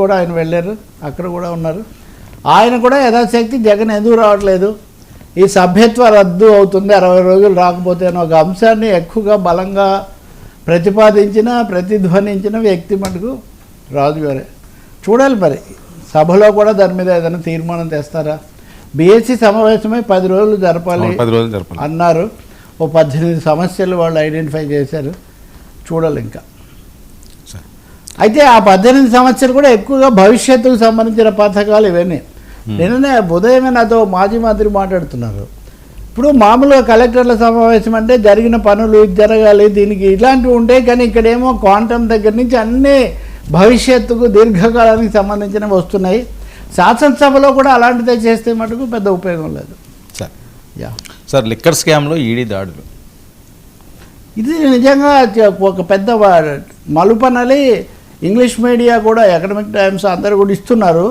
కూడా ఆయన వెళ్ళారు. అక్కడ కూడా ఉన్నారు. ఆయన కూడా యథాశక్తి జగన్ ఎందుకు రావట్లేదు? ఈ సభ్యత్వ రద్దు అవుతుంది అరవై రోజులు రాకపోతే అనే ఒక అంశాన్ని ఎక్కువగా బలంగా ప్రతిపాదించిన ప్రతిధ్వనించిన వ్యక్తి మటుకు రాజు గారే. చూడాలి మరి. సభలో కూడా దాని మీద ఏదైనా తీర్మానం తెస్తారా? బీఎస్సీ సమావేశమై పది రోజులు జరపాలి పది రోజులు జరపాలి. అన్నారు. ఓ పద్దెనిమిది సమస్యలు వాళ్ళు ఐడెంటిఫై చేశారు. చూడాలి ఇంకా. అయితే ఆ పద్దెనిమిది సంవత్సరాలు కూడా ఎక్కువగా భవిష్యత్తుకు సంబంధించిన పథకాలు ఇవన్నీ. నిన్ననే ఉదయమే నాతో మాజీ మంత్రి మాట్లాడుతున్నారు. ఇప్పుడు మామూలుగా కలెక్టర్ల సమావేశం అంటే జరిగిన పనులు జరగాలి దీనికి ఇలాంటివి ఉంటాయి కానీ ఇక్కడేమో క్వాంటమ్ దగ్గర నుంచి అన్ని భవిష్యత్తుకు దీర్ఘకాలానికి సంబంధించినవి వస్తున్నాయి. శాసనసభలో కూడా అలాంటిదే చేస్తే మటుకు పెద్ద ఉపయోగం లేదు. సార్. యా. సార్ లిక్కర్ స్కామ్లో ఈడీ దాడులు. ఇది నిజంగా ఒక పెద్ద మలుపనలి ఇంగ్లీష్ మీడియా కూడా ఎకడమిక్ టైమ్స్ అందరు కూడా ఇస్తున్నారు.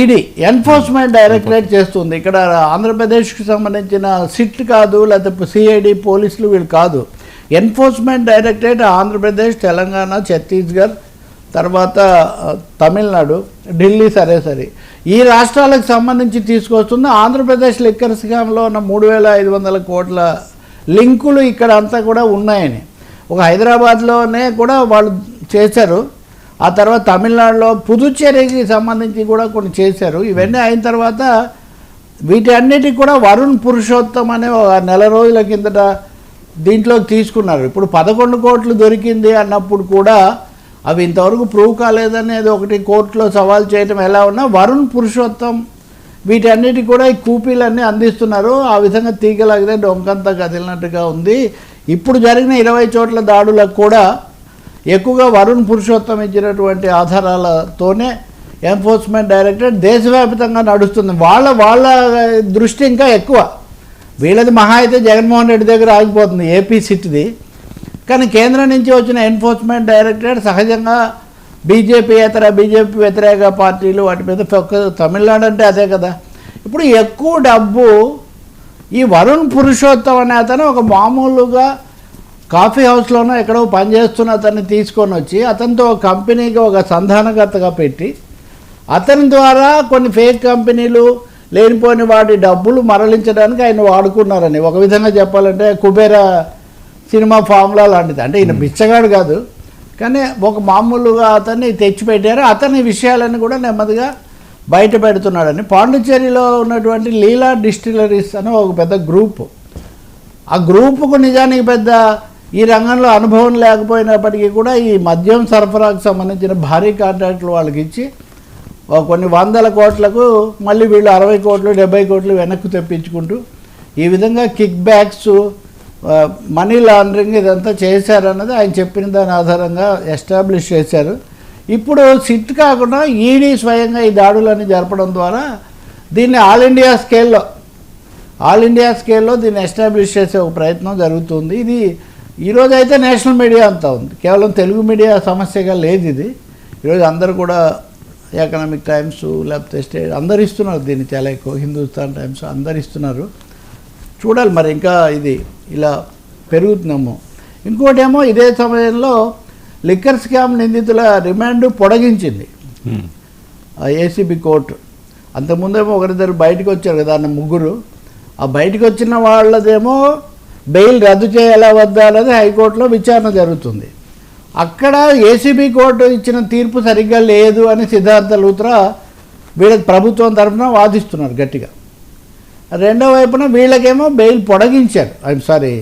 ఈడీ ఎన్ఫోర్స్మెంట్ డైరెక్టరేట్ చేస్తుంది. ఇక్కడ ఆంధ్రప్రదేశ్కి సంబంధించిన సిట్ కాదు లేకపోతే సిఐడి పోలీసులు వీళ్ళు కాదు. ఎన్ఫోర్స్మెంట్ డైరెక్టరేట్ ఆంధ్రప్రదేశ్ తెలంగాణ ఛత్తీస్గఢ్ తర్వాత తమిళనాడు ఢిల్లీ సరే సరే. ఈ రాష్ట్రాలకు సంబంధించి తీసుకొస్తుంది ఆంధ్రప్రదేశ్ లిక్కర్ స్కామ్లో ఉన్న మూడు వేల ఐదు వందల కోట్ల లింకులు ఇక్కడ అంతా కూడా ఉన్నాయని. ఒక హైదరాబాద్లోనే కూడా వాళ్ళు చేశారు. ఆ తర్వాత తమిళనాడులో పుదుచ్చేరికి సంబంధించి కూడా కొన్ని చేశారు. ఇవన్నీ అయిన తర్వాత వీటన్నిటికి కూడా వరుణ్ పురుషోత్తం అనే ఒక నెల రోజుల కిందట దీంట్లోకి తీసుకున్నారు. ఇప్పుడు పదకొండు కోట్లు దొరికింది అన్నప్పుడు కూడా అవి ఇంతవరకు ప్రూవ్ కాలేదనేది ఒకటి కోర్టులో సవాల్ చేయటం ఎలా ఉన్నా వరుణ్ పురుషోత్తం వీటన్నిటి కూడా ఈ కూపీలన్నీ అందిస్తున్నారు. ఆ విధంగా తీగలాగితే డొంకంతా కదిలినట్టుగా ఉంది. ఇప్పుడు జరిగిన ఇరవై చోట్ల దాడులకు కూడా ఎక్కువగా వరుణ్ పురుషోత్తం ఇచ్చినటువంటి ఆధారాలతోనే ఎన్ఫోర్స్మెంట్ డైరెక్టరేట్ దేశవ్యాప్తంగా నడుస్తుంది. వాళ్ళ వాళ్ళ దృష్టి ఇంకా ఎక్కువ. వీళ్ళది మహా అయితే జగన్మోహన్ రెడ్డి దగ్గర ఆగిపోతుంది ఏపీ సిట్ది కానీ కేంద్రం నుంచి వచ్చిన ఎన్ఫోర్స్మెంట్ డైరెక్టరేట్ సహజంగా బీజేపీ ఇతర బీజేపీ వ్యతిరేక పార్టీలు వాటి మీద ఫోకస్ తమిళనాడు అంటే అదే కదా. ఇప్పుడు ఎక్కువ డబ్బు ఈ వరుణ్ పురుషోత్తం అనే అతను ఒక మామూలుగా కాఫీ హౌస్లోనో ఎక్కడో పనిచేస్తున్న అతన్ని తీసుకొని వచ్చి అతనితో కంపెనీకి ఒక సంధానకర్తగా పెట్టి అతని ద్వారా కొన్ని ఫేక్ కంపెనీలు లేనిపోని వాటి డబ్బులు మరలించడానికి ఆయన వాడుకున్నారని ఒక విధంగా చెప్పాలంటే కుబేర సినిమా ఫార్ములా లాంటిది. అంటే ఈయన బిచ్చగాడు కాదు. కానీ ఒక మామూలుగా అతన్ని తెచ్చిపెట్టారు. అతని విషయాలన్నీ కూడా నెమ్మదిగా బయట పెడుతున్నాడని. పాండిచ్చేరిలో ఉన్నటువంటి లీలా డిస్టిలరీస్ అని ఒక పెద్ద గ్రూప్. ఆ గ్రూపుకు నిజానికి పెద్ద ఈ రంగంలో అనుభవం లేకపోయినప్పటికీ కూడా ఈ మద్యం సరఫరాకు సంబంధించిన భారీ కాంట్రాక్టులు వాళ్ళకి ఇచ్చి కొన్ని వందల కోట్లకు మళ్ళీ వీళ్ళు అరవై కోట్లు డెబ్బై కోట్లు వెనక్కి తెప్పించుకుంటూ ఈ విధంగా కిక్ బ్యాక్స్ మనీ లాండరింగ్ ఇదంతా చేశారన్నది ఆయన చెప్పిన దాని ఆధారంగా ఎస్టాబ్లిష్ చేశారు. ఇప్పుడు సిట్ కాకుండా ఈడీ స్వయంగా ఈ దాడులన్నీ జరపడం ద్వారా దీన్ని ఆల్ ఇండియా స్కేల్లో ఆల్ ఇండియా స్కేల్లో దీన్ని ఎస్టాబ్లిష్ చేసే ఒక ప్రయత్నం జరుగుతుంది. ఇది ఈరోజు అయితే నేషనల్ మీడియా అంతా ఉంది. కేవలం తెలుగు మీడియా సమస్యగా లేదు ఇది. ఈరోజు అందరూ కూడా ఎకనామిక్ టైమ్స్ లేకపోతే స్టేట్ అందరు ఇస్తున్నారు దీన్ని చాలా ఎక్కువ. హిందుస్థాన్ టైమ్స్ అందరు ఇస్తున్నారు. చూడాలి మరి ఇంకా ఇది ఇలా పెరుగుతుందేమో. ఇంకోటేమో ఇదే సమయంలో లిక్కర్ స్కామ్ నిందితుల రిమాండ్ పొడిగించింది. ఆ ఏసీబీ కోర్టు. అంతకుముందేమో ఒకరిద్దరు బయటకు వచ్చారు కదా అన్న ముగ్గురు. ఆ బయటకు వచ్చిన వాళ్ళదేమో బెయిల్ రద్దు చేయాలా వద్దా అనేది హైకోర్టులో విచారణ జరుగుతుంది. అక్కడ ఏసీబీ కోర్టు ఇచ్చిన తీర్పు సరిగ్గా లేదు అని సిద్ధార్థ లూత్రా వీళ్ళ ప్రభుత్వం తరఫున వాదిస్తున్నారు గట్టిగా. రెండో వైపున వీళ్ళకేమో బెయిల్ పొడగించారు. ఐఎమ్ సారీ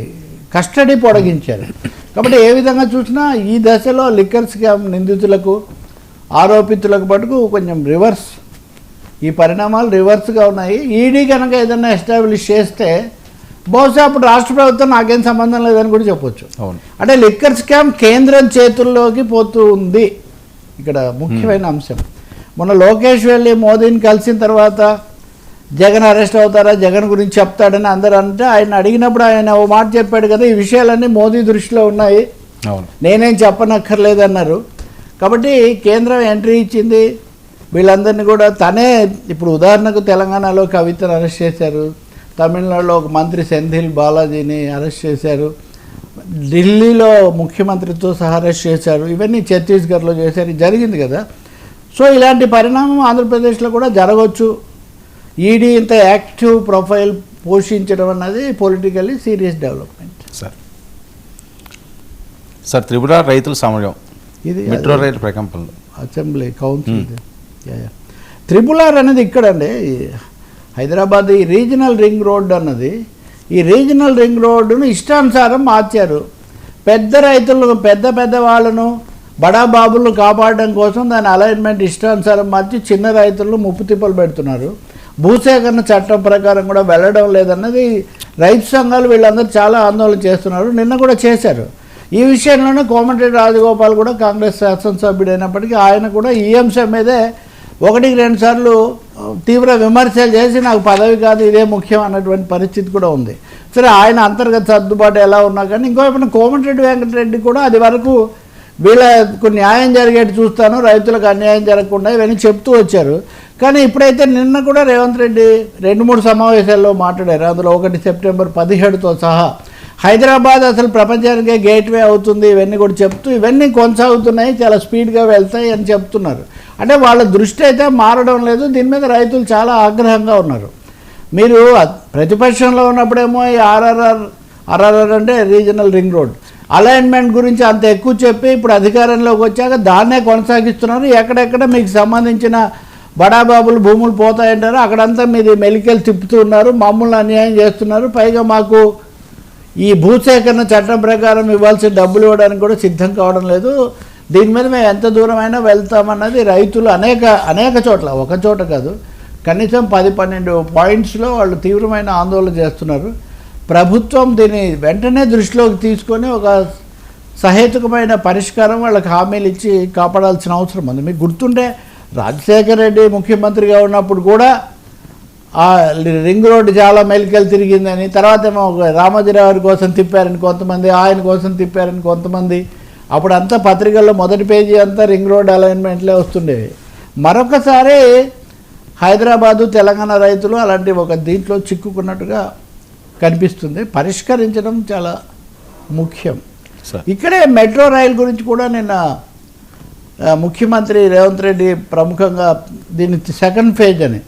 కస్టడీ పొడగించారు. కాబట్టి ఏ విధంగా చూసినా ఈ దశలో లిక్కర్ స్కామ్ నిందితులకు ఆరోపితులకు మటుకు కొంచెం రివర్స్. ఈ పరిణామాలు రివర్స్గా ఉన్నాయి. ఈడీ కనుక ఏదైనా ఎస్టాబ్లిష్ చేస్తే బహుశా అప్పుడు రాష్ట్ర ప్రభుత్వం నాకేం సంబంధం లేదని కూడా చెప్పొచ్చు. అవును. అంటే లిక్కర్ స్కామ్ కేంద్రం చేతుల్లోకి పోతూ ఉంది. ఇక్కడ ముఖ్యమైన అంశం. మొన్న లోకేష్ వెళ్ళి మోదీని కలిసిన తర్వాత జగన్ అరెస్ట్ అవుతారా? జగన్ గురించి చెప్తాడని అందరూ అంటే ఆయన అడిగినప్పుడు ఆయన ఓ మాట చెప్పాడు కదా ఈ విషయాలన్నీ మోదీ దృష్టిలో ఉన్నాయి. అవును. నేనేం చెప్పనక్కర్లేదన్నారు. కాబట్టి కేంద్రం ఎంట్రీ ఇచ్చింది. వీళ్ళందరినీ కూడా తనే ఇప్పుడు ఉదాహరణకు తెలంగాణలో కవితను అరెస్ట్ చేశారు. తమిళనాడులో ఒక మంత్రి సెంధిల్ బాలాజీని అరెస్ట్ చేశారు. ఢిల్లీలో ముఖ్యమంత్రితో సహా అరెస్ట్ చేశారు. ఇవన్నీ ఛత్తీస్గఢ్లో చేశారు. జరిగింది కదా. సో ఇలాంటి పరిణామం ఆంధ్రప్రదేశ్లో కూడా జరగవచ్చు ఈడీ ఇంత యాక్టివ్ ప్రొఫైల్ పోషించడం అన్నది politically serious development. Sir. Sir Tripura రైతుల సమయం. ఇది మెట్రో రైలు ప్రకంపనలు. అసెంబ్లీ కౌన్సిల్ ఇది. Yeah, yeah. త్రిపుల్ ఆర్ అనేది ఇక్కడండి. ఈ హైదరాబాద్ ఈ రీజనల్ రింగ్ రోడ్డు అన్నది ఈ రీజనల్ రింగ్ రోడ్డును ఇష్టానుసారం మార్చారు. పెద్ద రైతులను పెద్ద పెద్ద వాళ్ళను బడా బాబులను కాపాడడం కోసం దాని అలైన్మెంట్ ఇష్టానుసారం మార్చి చిన్న రైతులను ముప్పు తిప్పలు పెడుతున్నారు. భూసేకరణ చట్టం ప్రకారం కూడా వెళ్ళడం లేదన్నది రైతు సంఘాలు వీళ్ళందరూ చాలా ఆందోళన చేస్తున్నారు. నిన్న కూడా చేశారు. ఈ విషయంలోనే కోమటిరెడ్డి రాజగోపాల్ కూడా కాంగ్రెస్ శాసనసభ్యుడు అయినప్పటికీ ఆయన కూడా ఈ అంశం మీదే ఒకటికి రెండు సార్లు తీవ్ర విమర్శలు చేసి నాకు పదవి కాదు ఇదే ముఖ్యం అన్నటువంటి పరిస్థితి కూడా ఉంది. సరే ఆయన అంతర్గత సర్దుబాటు ఎలా ఉన్నా కానీ ఇంకోవైపున కోమటిరెడ్డి వెంకటరెడ్డి కూడా అది వరకు వీళ్ళకు న్యాయం జరిగేట్టు చూస్తాను రైతులకు అన్యాయం జరగకుండా ఇవన్నీ చెప్తూ వచ్చారు. కానీ ఇప్పుడైతే నిన్న కూడా రేవంత్ రెడ్డి రెండు మూడు సమావేశాల్లో మాట్లాడారు. అందులో ఒకటి సెప్టెంబర్ పదిహేడుతో సహా. హైదరాబాద్ అసలు ప్రపంచానికే గేట్వే అవుతుంది ఇవన్నీ కూడా చెప్తూ ఇవన్నీ కొనసాగుతున్నాయి చాలా స్పీడ్గా వెళ్తాయి అని చెప్తున్నారు. అంటే వాళ్ళ దృష్టి అయితే మారడం లేదు. దీని మీద రైతులు చాలా ఆగ్రహంగా ఉన్నారు. మీరు ప్రతిపక్షంలో ఉన్నప్పుడేమో ఈ ఆర్ఆర్ఆర్ ఆర్ఆర్ఆర్ అంటే రీజనల్ రింగ్ రోడ్. అలైన్మెంట్ గురించి అంత ఎక్కువ చెప్పి ఇప్పుడు అధికారంలోకి వచ్చాక దాన్నే కొనసాగిస్తున్నారు. ఎక్కడెక్కడ మీకు సంబంధించిన బడాబాబులు భూములు పోతాయంటారు అక్కడంతా మీది మెలికలు తిప్పుతూ ఉన్నారు. మమ్మల్ని అన్యాయం చేస్తున్నారు. పైగా మాకు ఈ భూసేకరణ చట్టం ప్రకారం ఇవ్వాల్సిన డబ్బులు ఇవ్వడానికి కూడా సిద్ధం కావడం లేదు. దీని మీద మేము ఎంత దూరమైనా వెళ్తామన్నది రైతులు అనేక అనేక చోట్ల ఒక చోట కాదు. కనీసం పది పన్నెండు పాయింట్స్లో వాళ్ళు తీవ్రమైన ఆందోళన చేస్తున్నారు. ప్రభుత్వం దీన్ని వెంటనే దృష్టిలోకి తీసుకొని ఒక సహేతుకమైన పరిష్కారం వాళ్ళకి హామీలు ఇచ్చి కాపాడాల్సిన అవసరం ఉంది. మీకు గుర్తుంటే రాజశేఖర రెడ్డి ముఖ్యమంత్రిగా ఉన్నప్పుడు కూడా ఆ రింగ్ రోడ్డు చాలా మెలికలు తిరిగిందని తర్వాత ఏమో రామోజీరావు గారి కోసం తిప్పారని కొంతమంది ఆయన కోసం తిప్పారని కొంతమంది అప్పుడు అంతా పత్రికల్లో మొదటి పేజీ అంతా రింగ్ రోడ్ అలైన్మెంట్లే వస్తుండేవి మరొకసారి హైదరాబాదు తెలంగాణ రైతులు అలాంటి ఒక దీంట్లో చిక్కుకున్నట్టుగా కనిపిస్తుంది. పరిష్కరించడం చాలా ముఖ్యం. ఇక్కడే మెట్రో రైల్ గురించి కూడా నిన్న ముఖ్యమంత్రి రేవంత్ రెడ్డి ప్రముఖంగా దీని సెకండ్ ఫేజ్ అని.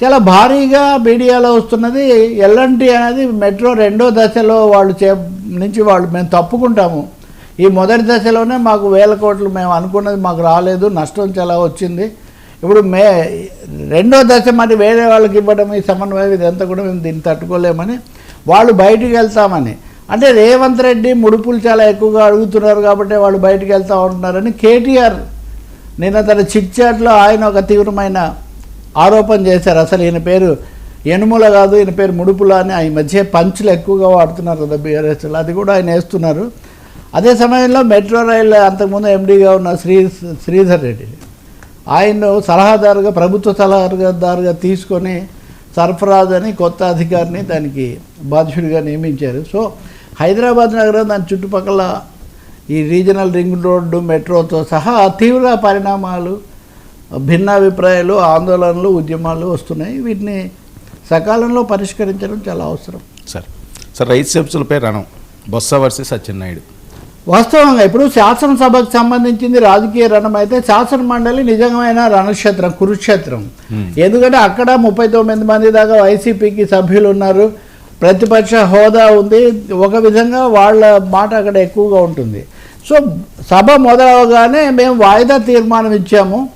చాలా భారీగా మీడియాలో వస్తున్నది ఎల్ఎన్టీ అనేది మెట్రో రెండో దశలో వాళ్ళు చే నుంచి వాళ్ళు మేము తప్పుకుంటాము. ఈ మొదటి దశలోనే మాకు వేల కోట్లు మేము అనుకున్నది మాకు రాలేదు నష్టం చాలా వచ్చింది. ఇప్పుడు మే రెండో దశ మరి వేరే వాళ్ళకి ఇవ్వడం ఈ సమన్వయం ఇదంతా కూడా మేము దీన్ని తట్టుకోలేమని వాళ్ళు బయటికి వెళ్తామని. అంటే రేవంత్ రెడ్డి ముడుపులు చాలా ఎక్కువగా అడుగుతున్నారు కాబట్టి వాళ్ళు బయటికి వెళ్తా ఉంటున్నారని కేటీఆర్ నిన్న తన చిట్చాట్లో ఆయన ఒక తీవ్రమైన ఆరోపణ చేశారు. అసలు ఈయన పేరు ఎనుముల కాదు ఈయన పేరు ముడుపుల అని. ఈ మధ్య పంచులు ఎక్కువగా వాడుతున్నారు కదా బీఆర్ఎస్లో. అది కూడా ఆయన వేస్తున్నారు. అదే సమయంలో మెట్రో రైల్ అంతకుముందు ఎండీగా ఉన్న శ్రీ శ్రీధర్ రెడ్డిని ఆయన్ను సలహాదారుగా ప్రభుత్వ సలహాదారుగా తీసుకొని సర్ఫరాజ్ అని కొత్త అధికారిని దానికి బాధ్యుడిగా నియమించారు. సో హైదరాబాద్ నగరం దాని చుట్టుపక్కల ఈ రీజనల్ రింగ్ రోడ్డు మెట్రోతో సహా తీవ్ర పరిణామాలు భిన్నాభిప్రాయాలు ఆందోళనలు ఉద్యమాలు వస్తున్నాయి. వీటిని సకాలంలో పరిష్కరించడం చాలా అవసరం. సార్. సార్ రైతు సెప్సులపై రణం బొత్స వర్సెస్ సత్యనాయుడు వాస్తవంగా ఇప్పుడు శాసనసభకు సంబంధించింది రాజకీయ రణం అయితే శాసన మండలి నిజమైన రణక్షేత్రం కురుక్షేత్రం. Hmm. ఎందుకంటే అక్కడ ముప్పై తొమ్మిది మంది దాకా వైసీపీకి సభ్యులు ఉన్నారు. ప్రతిపక్ష హోదా ఉంది. ఒక విధంగా వాళ్ళ మాట అక్కడ ఎక్కువగా ఉంటుంది. సో సభ మొదలవగానే మేము వాయిదా తీర్మానం ఇచ్చాము.